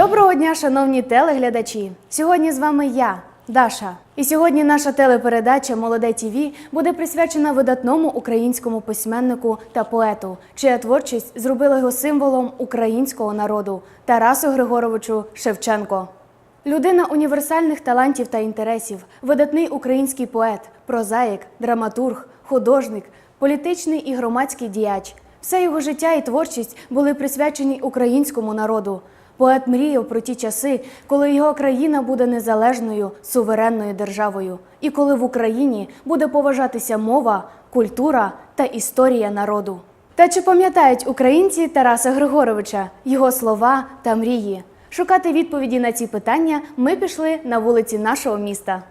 Доброго дня, шановні телеглядачі! Сьогодні з вами я, Даша. І сьогодні наша телепередача Молоде ТІВІ буде присвячена видатному українському письменнику та поету, чия творчість зробила його символом українського народу Тарасу Григоровичу Шевченко. Людина універсальних талантів та інтересів, видатний український поет, прозаїк, драматург, художник, політичний і громадський діяч. Все його життя і творчість були присвячені українському народу. Поет мріяв про ті часи, коли його країна буде незалежною суверенною державою, і коли в Україні буде поважатися мова, культура та історія народу. Та чи пам'ятають українці Тараса Григоровича, його слова та мрії? Шукати відповіді на ці питання ми пішли на вулиці нашого міста.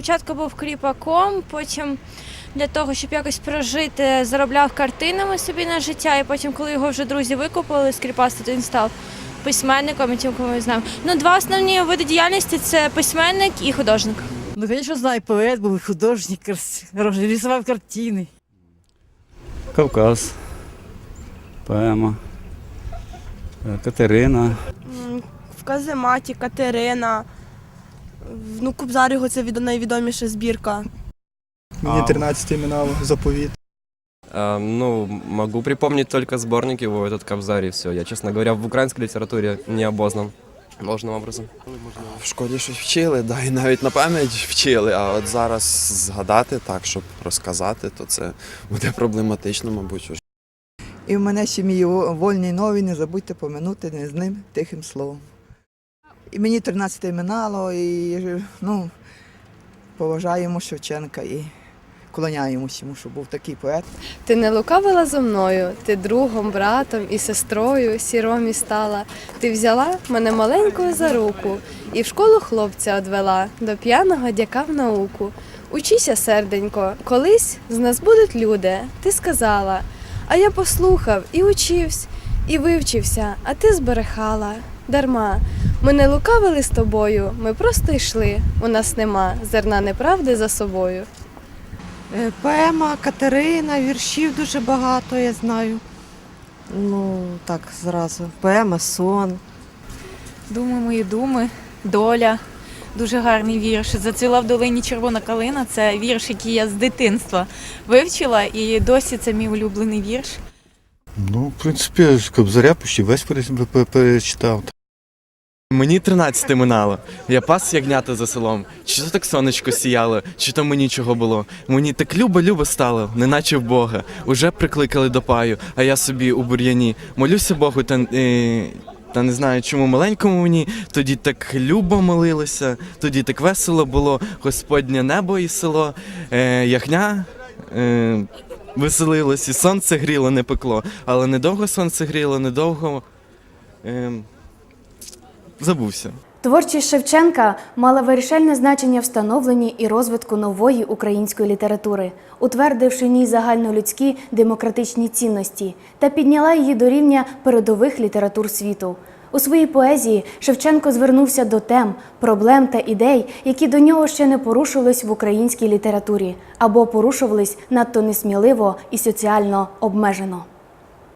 Спочатку був кріпаком, потім для того, щоб якось прожити, заробляв картинами собі на життя, і потім, коли його вже друзі викупили з кріпацтва, то він став письменником і тим, кого ми знаємо. Ну, два основні види діяльності це письменник і художник. Ну, звісно, знаю, поет був, художник, рисував картини. Кавказ, поема, Катерина. В Казематі, Катерина. Ну, Кубзар його це від найвідоміша збірка. Мені 13 минало заповіт. А, ну, могу припомнить только сборник его, этот Кобзарь, и все. Я, честно говоря, в украинской литературе не обознан должным образом. В школі щось вчили, да, і навіть на пам'ять вчили. А от зараз згадати так, щоб розказати, то це буде проблематично, мабуть. І в мене сім'ї вольні нові, не забудьте поминути не з ним тихим словом. І мені 13 минало, і ну, поважаємо Шевченка і клоняємось йому, щоб був такий поет. Ти не лукавила зо мною, ти другом, братом і сестрою сіромі стала. Ти взяла мене маленькою за руку і в школу хлопця одвела до п'яного дяка в науку. Учися, серденько, колись з нас будуть люди, ти сказала. А я послухав і учився, і вивчився, а ти зберехала. Дарма. Ми не лукавили з тобою, ми просто йшли. У нас нема зерна неправди за собою. Е, Поема Катерина, віршів дуже багато, я знаю. Ну, так, зразу. Поема сон. Думи мої думи, доля. Дуже гарний вірш. Зацвіла в долині червона калина. Це вірш, який я з дитинства вивчила, і досі це мій улюблений вірш. Ну, в принципі, з Кобзаря почти весь перечитав. Мені 13 минало. Я пас ягнята за селом. Чи то так сонечко сіяло, чи то мені чого було. Мені так любо-любо стало, неначе в Бога. Уже прикликали до паю, а я собі у бур'яні. Молюся Богу, та, е, та не знаю, чому маленькому мені. Тоді так любо молилися, тоді так весело було. Господнє небо і село, е, ягня. Е, Веселилось, і сонце гріло, не пекло. Але недовго сонце гріло, недовго. Е, забувся. Творчість Шевченка мала вирішальне значення в становленні і розвитку нової української літератури, утвердивши в ній загальнолюдські демократичні цінності та підняла її до рівня передових літератур світу. У своїй поезії Шевченко звернувся до тем, проблем та ідей, які до нього ще не порушувались в українській літературі або порушувались надто несміливо і соціально обмежено.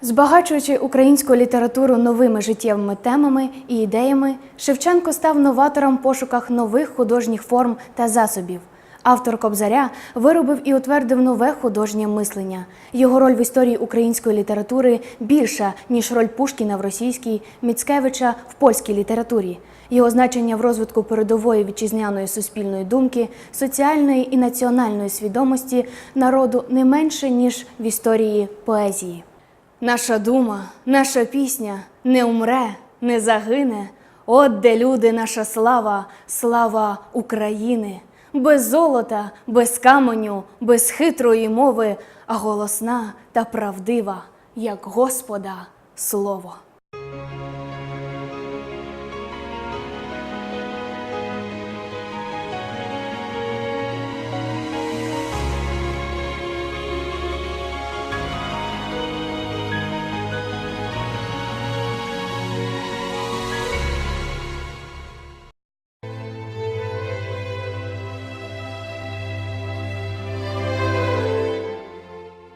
Збагачуючи українську літературу новими життєвими темами і ідеями, Шевченко став новатором в пошуках нових художніх форм та засобів. Автор Кобзаря виробив і утвердив нове художнє мислення. Його роль в історії української літератури більша, ніж роль Пушкіна в російській, Міцкевича в польській літературі. Його значення в розвитку передової вітчизняної суспільної думки, соціальної і національної свідомості народу не менше, ніж в історії поезії. Наша дума, наша пісня не умре, не загине, От де люди наша слава, слава України. Без золота, без каменю, без хитрої мови, а голосна та правдива, як Господа слово.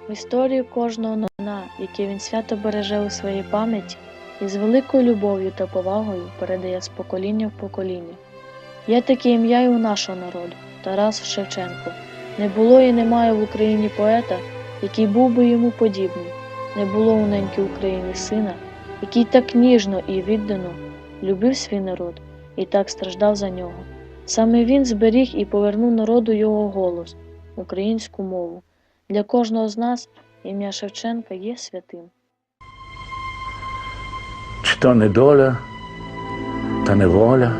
В історію кожного новина, яке він свято береже у своїй пам'яті, і з великою любов'ю та повагою передає з покоління в покоління. Є таке ім'я і у нашого народу Тарас Шевченко. Не було і немає в Україні поета, який був би йому подібний. Не було у неньки України сина, який так ніжно і віддано любив свій народ і так страждав за нього. Саме він зберіг і повернув народу його голос, українську мову. Для кожного з нас ім'я Шевченка є святим. Чи то недоля та неволя,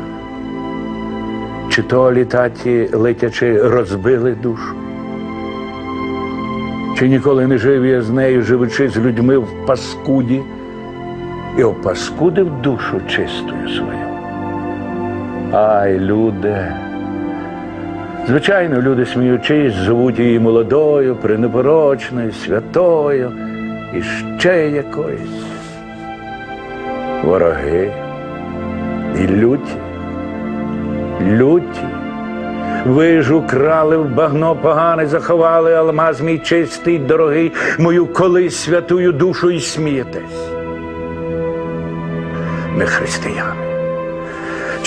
чи то літаті летячи розбили душу, чи ніколи не жив я з нею, живучи з людьми в паскуді, і опаскудив душу чистою свою. Ай, люди! Звичайно, люди, сміючись, звуть її молодою, пренепорочною, святою і ще якоюсь вороги і люті, люті. Ви ж украли в багно погане, заховали алмаз мій чистий, дорогий, мою колись святую душу і смієтесь. Не християни.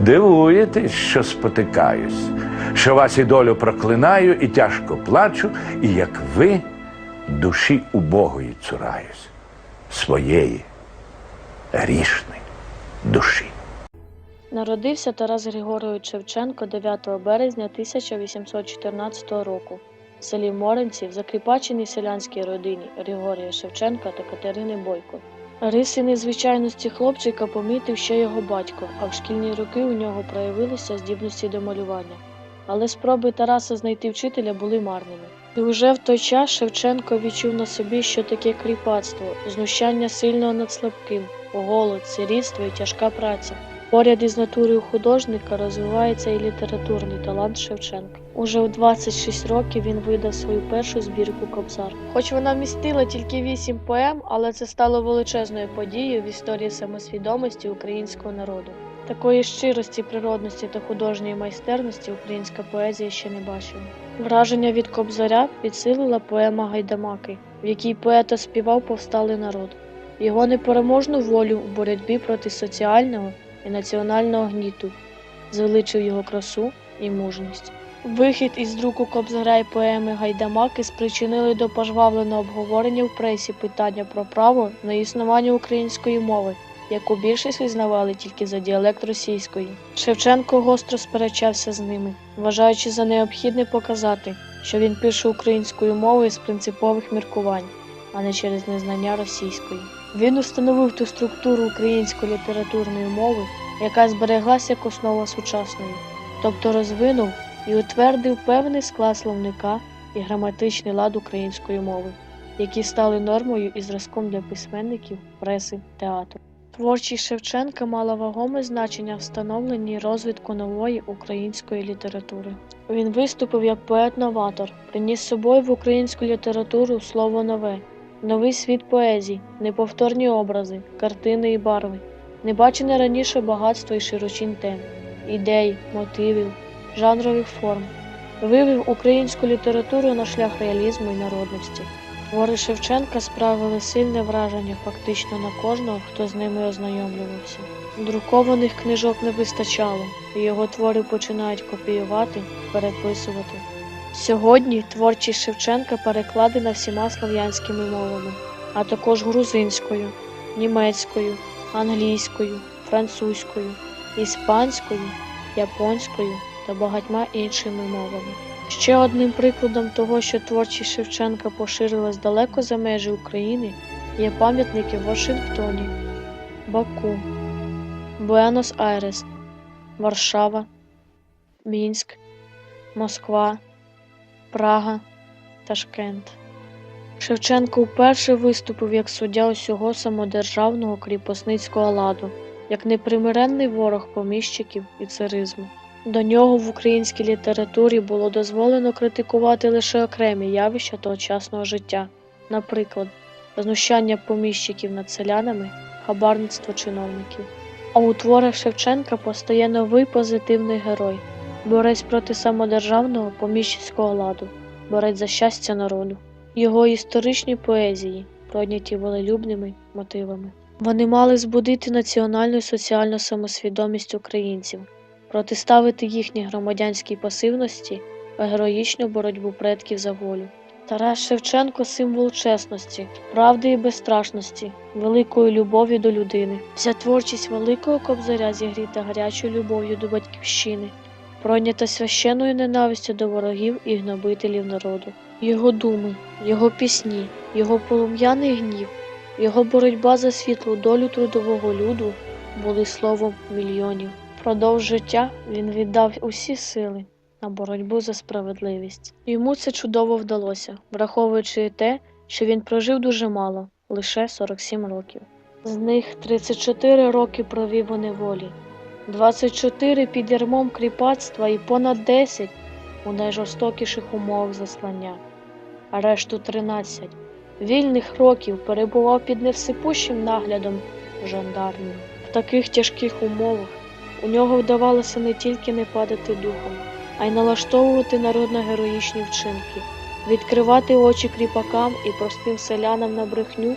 Дивуєтесь, що спотикаюсь, що вас і долю проклинаю, і тяжко плачу, і як ви душі убогої цураюсь, своєї грішної душі. Народився Тарас Григорович Шевченко 9 березня 1814 року в селі Моринці в закріпаченій селянській родині Григорія Шевченка та Катерини Бойко. Риси незвичайності хлопчика помітив ще його батько, а в шкільні роки у нього проявилися здібності до малювання. Але спроби Тараса знайти вчителя були марними. І уже в той час Шевченко відчув на собі, що таке кріпацтво, знущання сильного над слабким, голод, сирітство і тяжка праця. Поряд із натурою художника розвивається і літературний талант Шевченка. Уже у 26 років він видав свою першу збірку Кобзар. Хоч вона вмістила тільки вісім поем, але це стало величезною подією в історії самосвідомості українського народу. Такої щирості, природності та художньої майстерності українська поезія ще не бачила. Враження від Кобзаря підсилила поема Гайдамаки, в якій поета співав повсталий народ, його непереможну волю у боротьбі проти соціального і національного гніту, звеличив його красу і мужність. Вихід із друку Кобзаря і поеми Гайдамаки спричинили до пожвавленого обговорення в пресі питання про право на існування української мови, яку більшість визнавали тільки за діалект російської. Шевченко гостро сперечався з ними, вважаючи за необхідне показати, що він пише українською мовою з принципових міркувань, а не через незнання російської. Він установив ту структуру української літературної мови, яка збереглася як основа сучасної, тобто розвинув і утвердив певний склад словника і граматичний лад української мови, які стали нормою і зразком для письменників, преси, театру. Творчість Шевченка мала вагоме значення в становленні і розвитку нової української літератури. Він виступив як поет-новатор, приніс з собою в українську літературу слово нове, новий світ поезії, неповторні образи, картини і барви, небачене раніше багатство і широчінь тем, ідей, мотивів, жанрових форм, вивів українську літературу на шлях реалізму і народності. Твори Шевченка справили сильне враження фактично на кожного, хто з ними ознайомлювався. Друкованих книжок не вистачало, і його твори починають копіювати, переписувати. Сьогодні творчість Шевченка перекладена всіма слов'янськими мовами, а також грузинською, німецькою, англійською, французькою, іспанською, японською та багатьма іншими мовами. Ще одним прикладом того, що творчість Шевченка поширилась далеко за межі України, є пам'ятники в Вашингтоні, Баку, Буенос-Айрес, Варшава, Мінськ, Москва, Прага, Ташкент. Шевченко вперше виступив як суддя усього самодержавного кріпосницького ладу, як непримиренний ворог поміщиків і царизму. До нього в українській літературі було дозволено критикувати лише окремі явища тогочасного життя, наприклад, знущання поміщиків над селянами, хабарництво чиновників. А у творах Шевченка постає новий позитивний герой, борець проти самодержавного поміщицького ладу, борець за щастя народу. Його історичні поезії, пройняті волелюбними мотивами. Вони мали збудити національну соціальну самосвідомість українців, протиставити їхній громадянській пасивності та героїчну боротьбу предків за волю. Тарас Шевченко символ чесності, правди і безстрашності, великої любові до людини. Вся творчість великого кобзаря зігріта гарячою любов'ю до батьківщини, пройнята священною ненавистю до ворогів і гнобителів народу. Його думи, його пісні, його полум'яний гнів, його боротьба за світлу долю трудового люду були словом мільйонів. Продовж життя він віддав усі сили на боротьбу за справедливість. Йому це чудово вдалося, враховуючи те, що він прожив дуже мало лише 47 років. З них 34 роки провів у неволі, 24 під ярмом кріпацтва і понад 10 у найжорстокіших умовах заслання, а решту 13 вільних років перебував під невсипущим наглядом жандармів. В таких тяжких умовах у нього вдавалося не тільки не падати духом, а й налаштовувати народ на героїчні вчинки, відкривати очі кріпакам і простим селянам на брехню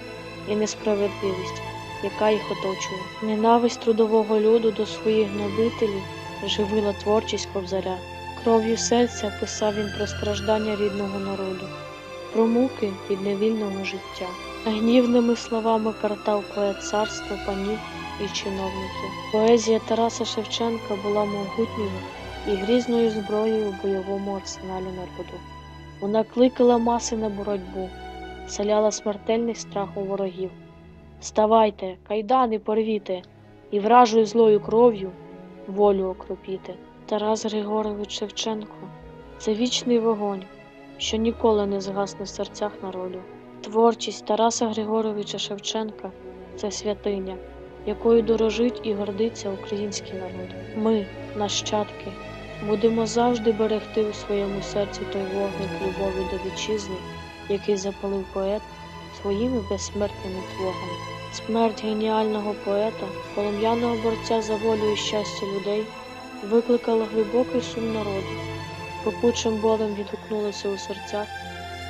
і несправедливість, яка їх оточує. Ненависть трудового люду до своїх гнобителів живила творчість кобзаря. Кров'ю серця писав він про страждання рідного народу, про муки підневільного життя. Гнівними словами картав поет царство панів і чиновників. Поезія Тараса Шевченка була могутньою і грізною зброєю у бойовому арсеналі народу. Вона кликала маси на боротьбу, селяла смертельний страх у ворогів. Ставайте, кайдани порвіте, і вражою злою кров'ю волю окропіте. Тарас Григорович Шевченко це вічний вогонь, що ніколи не згасне в серцях народу. Творчість Тараса Григоровича Шевченка це святиня, якою дорожить і гордиться український народ. Ми, нащадки, будемо завжди берегти у своєму серці той вогник любові до вітчизни, який запалив поет своїми безсмертними творами. Смерть геніального поета, полум'яного борця за волю і щастя людей викликала глибокий сум народу. Пекучим болем відгукнулося у серцях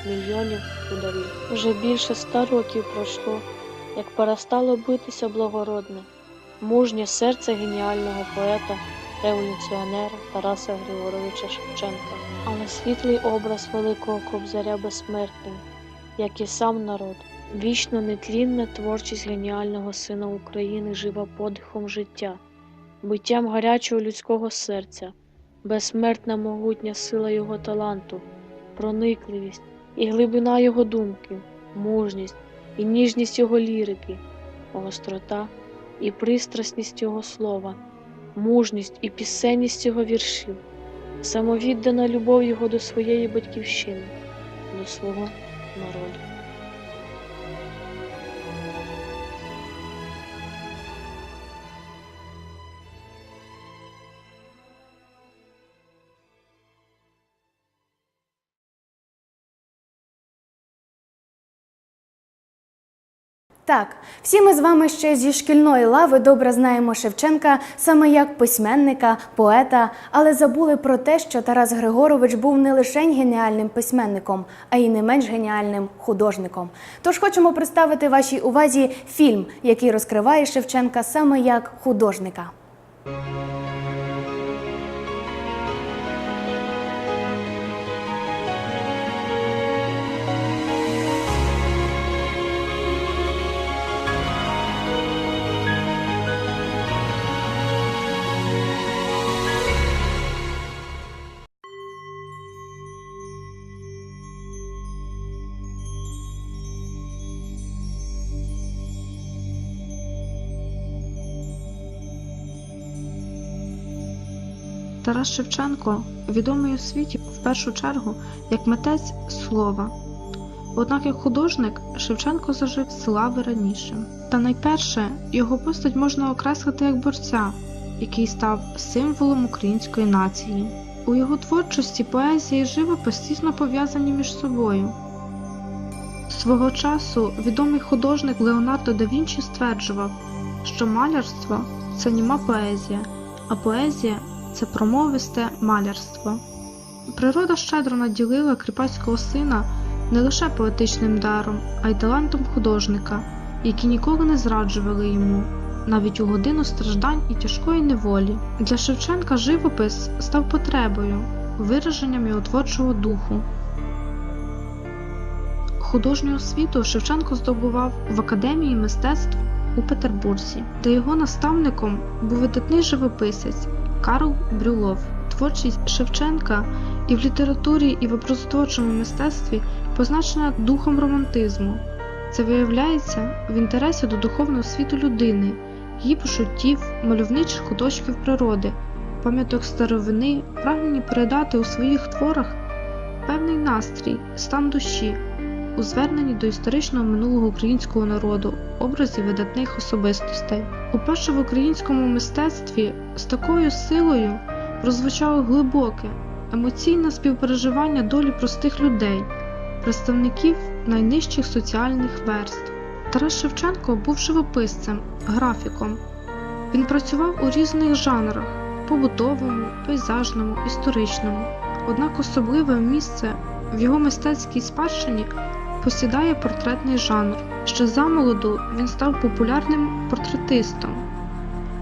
мільйонів ударів. Вже більше ста років пройшло, як перестало битися благородне, мужнє серце геніального поета, революціонера Тараса Григоровича Шевченка. Але світлий образ великого кобзаря безсмертний, як і сам народ. Вічно нетлінна творчість геніального сина України жива подихом життя, биттям гарячого людського серця, безсмертна могутня сила його таланту, проникливість і глибина його думки, мужність і ніжність його лірики, гострота і пристрасність його слова, мужність і пісенність його віршів, самовіддана любов його до своєї батьківщини, до свого народу. Так, всі ми з вами ще зі шкільної лави добре знаємо Шевченка саме як письменника, поета, але забули про те, що Тарас Григорович був не лише геніальним письменником, а й не менш геніальним художником. Тож хочемо представити вашій увазі фільм, який розкриває Шевченка саме як художника. Тарас Шевченко відомий у світі в першу чергу як митець слова. Однак як художник Шевченко зажив слави раніше. Та найперше його постать можна окреслити як борця, який став символом української нації. У його творчості поезія і живопис тісно пов'язані між собою. Свого часу відомий художник Леонардо да Вінчі стверджував, що малярство це німа поезія, а поезія це промовисте малярство. Природа щедро наділила кріпацького сина не лише поетичним даром, а й талантом художника, які ніколи не зраджували йому, навіть у годину страждань і тяжкої неволі. Для Шевченка живопис став потребою, вираженням його творчого духу. Художню освіту Шевченко здобував в Академії мистецтв у Петербурзі, де його наставником був видатний живописець Карл Брюлов. Творчість Шевченка і в літературі, і в образотворчому мистецтві позначена духом романтизму. Це виявляється в інтересі до духовного світу людини, її почуттів, мальовничих куточків природи, пам'яток старовини, прагнені передати у своїх творах певний настрій, стан душі, у зверненні до історичного минулого українського народу, образів видатних особистостей. Уперше в українському мистецтві з такою силою прозвучало глибоке, емоційне співпереживання долі простих людей, представників найнижчих соціальних верств. Тарас Шевченко був живописцем, графіком. Він працював у різних жанрах побутовому, пейзажному, історичному. Однак особливе місце в його мистецькій спадщині посідає портретний жанр. Ще замолоду він став популярним портретистом.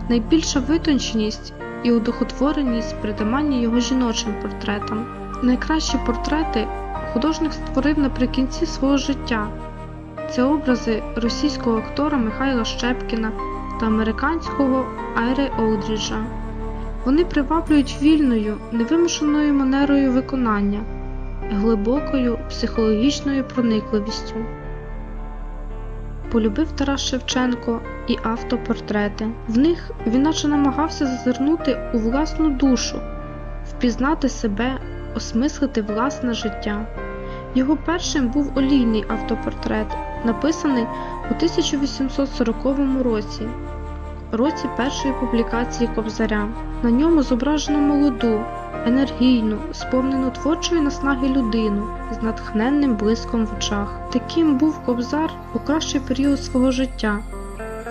Найбільша витонченість і удохотвореність притаманні його жіночим портретам. Найкращі портрети художник створив наприкінці свого життя. Це образи російського актора Михайла Щепкіна та американського Айре Олдріджа. Вони приваблюють вільною, невимушеною манерою виконання, глибокою психологічною проникливістю. Полюбив Тарас Шевченко і автопортрети. В них він наче намагався зазирнути у власну душу, впізнати себе, осмислити власне життя. Його першим був олійний автопортрет, написаний у 1840 році, році першої публікації Кобзаря. На ньому зображено молоду, енергійну, сповнену творчої наснаги людину з натхненним блиском в очах. Таким був Кобзар у кращий період свого життя,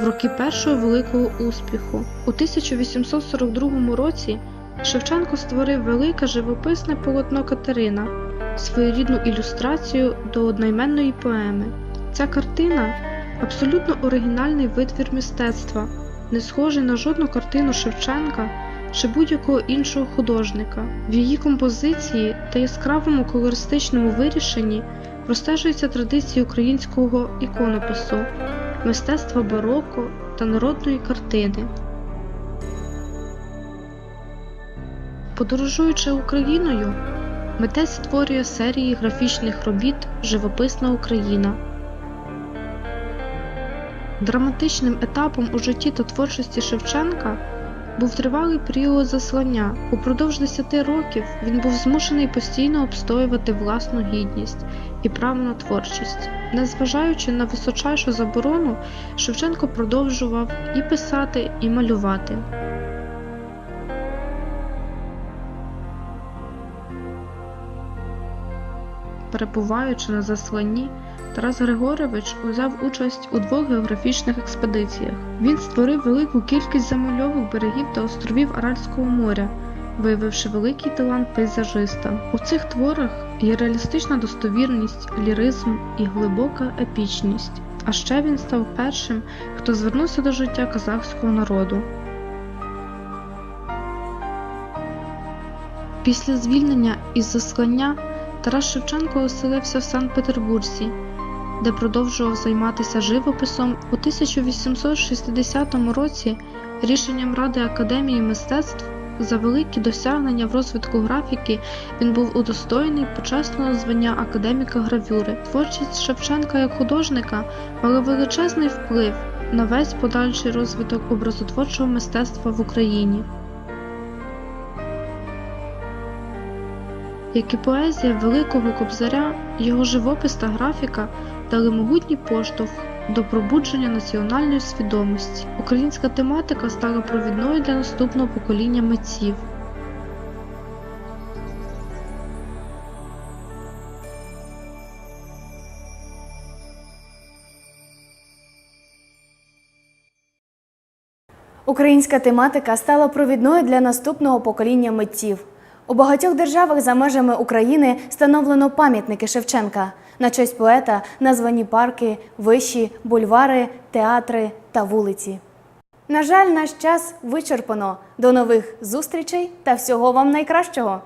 в роки першого великого успіху. У 1842 році Шевченко створив велике живописне полотно Катерина, своєрідну ілюстрацію до одноіменної поеми. Ця картина абсолютно оригінальний витвір мистецтва, не схожий на жодну картину Шевченка чи будь-якого іншого художника. В її композиції та яскравому колористичному вирішенні простежуються традиції українського іконопису, мистецтва бароко та народної картини. Подорожуючи Україною, митець створює серії графічних робіт Живописна Україна. Драматичним етапом у житті та творчості Шевченка був тривалий період заслання. Упродовж 10 років він був змушений постійно обстоювати власну гідність і право на творчість. Незважаючи на височайшу заборону, Шевченко продовжував і писати, і малювати. Перебуваючи на засланні Тарас Григорович узяв участь у двох географічних експедиціях. Він створив велику кількість замальовок берегів та островів Аральського моря, виявивши великий талант пейзажиста. У цих творах є реалістична достовірність, ліризм і глибока епічність. А ще він став першим, хто звернувся до життя казахського народу. Після звільнення із заслання Тарас Шевченко оселився в Санкт-Петербурзі, де продовжував займатися живописом. У 1860 році рішенням Ради Академії мистецтв за великі досягнення в розвитку графіки він був удостоєний почесного звання академіка гравюри. Творчість Шевченка як художника мала величезний вплив на весь подальший розвиток образотворчого мистецтва в Україні. Як і поезія Великого Кобзаря, його живопис та графіка дали могутній поштовх до пробудження національної свідомості. Українська тематика стала провідною для наступного покоління митців. Українська тематика стала провідною для наступного покоління митців. У багатьох державах за межами України встановлено пам'ятники Шевченка. На честь поета названі парки, виші, бульвари, театри та вулиці. На жаль, наш час вичерпано. До нових зустрічей та всього вам найкращого!